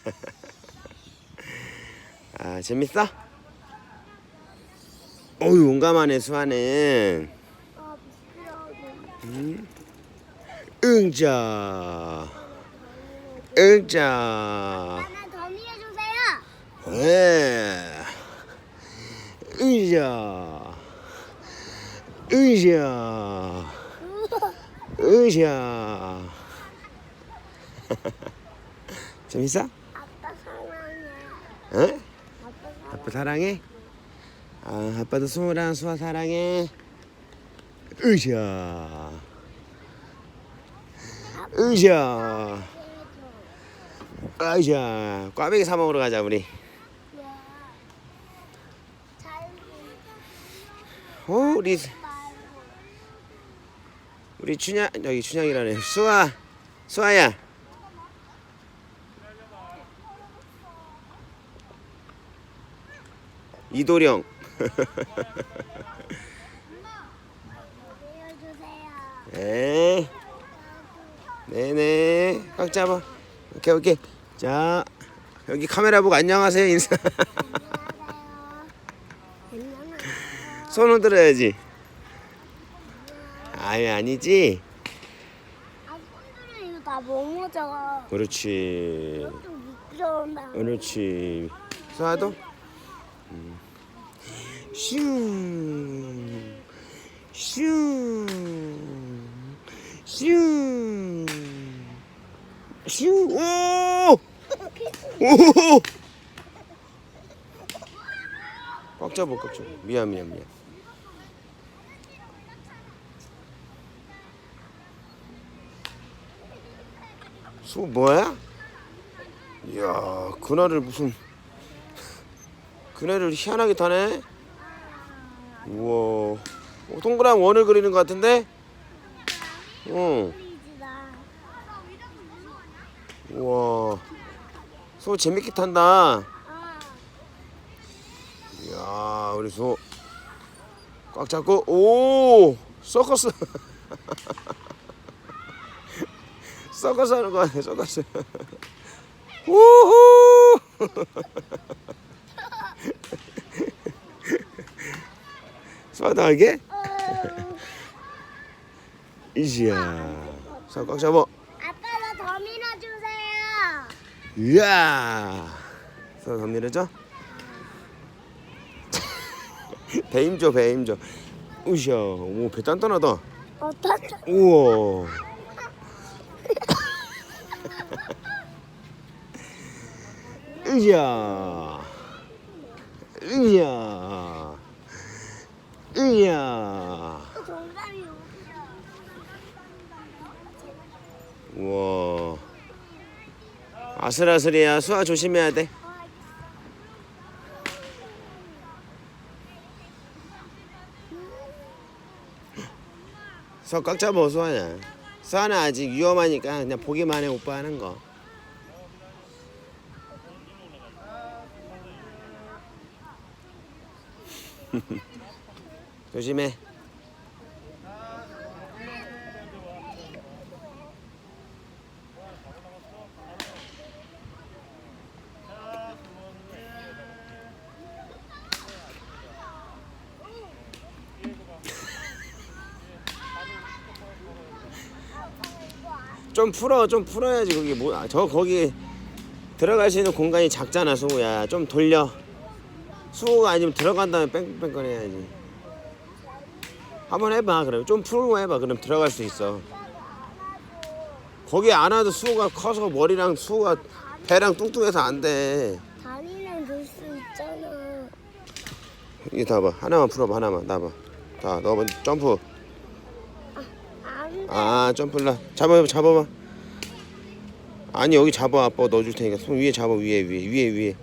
아 재밌어? 어유 용감하네 수아는. 음. 응자 응자 하나 더 밀어주세요. 예 응자 응자 응자 재밌어? 응? 아빠 사랑. 아빠 사랑해? 아 아빠도 수호랑 수아 사랑해 으쌰 으쌰 으쌰 꽈배기 사 먹으러 가자 우리 잘어 우리 우리 춘향 여기 춘향이라네 수아 수아야 이도령. 네 네네 꽉 잡아 오케이 오케이 자 여기 카메라 보고 안녕하세요 인사 안녕하세요. 안녕하세요. 손을 들어야지 아니 아니지 아 손들은 이거 다 뭐뭐져. 그렇지. 그렇지 수아도 음. 슈슈슈슈오오 꽉 잡아 꽉 잡아 미안 미안 미안 수 뭐야? 이야 그날을 무슨 그날을 희한하게 타네. 우와. 어, 동그란 원을 그리는 것 같은데? 어 보이지다. 우와. 소 재밌게 탄다. 아, 이야 우리 소. 꽉 잡고 오! 서커스. 서커스 하는 거 아니야 서커스. 우후 수아도 하게 어, 이지야 자꽉 잡아 아빠 나 더 밀어주세요. 이야 더 밀어줘 배임 줘 배임 줘 으쌰 오배 단단하다 어떤? 우와. 으야. 으야. 동감이 우와. 아슬아슬이야. 수아 조심해야 돼. 수아 꽉 잡아 수아야. 수아는 아직 위험하니까 그냥 보기만 해 오빠 하는 거. 조심해. 좀 풀어 좀 풀어야지 거기 뭐저 거기 들어갈 수 있는 공간이 작잖아 수호야. 좀 돌려. 수호가 아니면 들어간 다음에 뺑뺑뺑 해야지 한번 해봐. 그럼 좀 풀고 해봐. 그럼 들어갈 수 있어. 거기 안 와도 수호가 커서 머리랑 수호가 배랑 뚱뚱해서 안돼. 다리는 들수 있잖아. 이게 다 봐. 하나만 풀어봐. 하나만. 나봐. 자 너번 점프. 안 돼. 아 점프라 잡아봐 잡아봐. 아니 여기 잡아. 아빠 넣어줄 테니까. 손 위에 잡아. 위에 위에 위에 위에.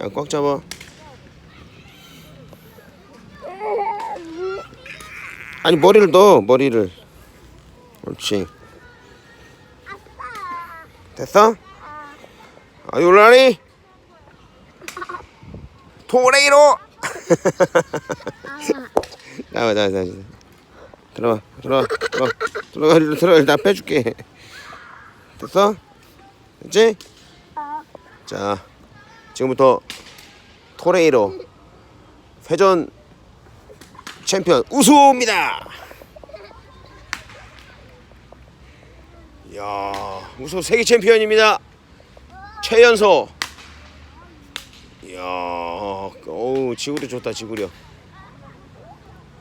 야, 꽉 잡아 아니 머리를 넣어 머리를 아빠. 됐어? Are you? 토레이로 나와 나와 나와 들어와 들어와 들어와 들어가 들어가 나 빼줄게 됐어? 됐지? 아, 자, 지금부터 토레이로 회전 챔피언 우수입니다. 이야, 우수 세계 챔피언입니다. 최연소. 이야, 어우 지구력 좋다 지구력.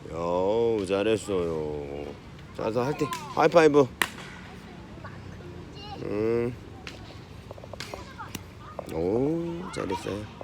야, 잘했어요. 자서 할 때 하이파이브. 음. 오, 잘했어요.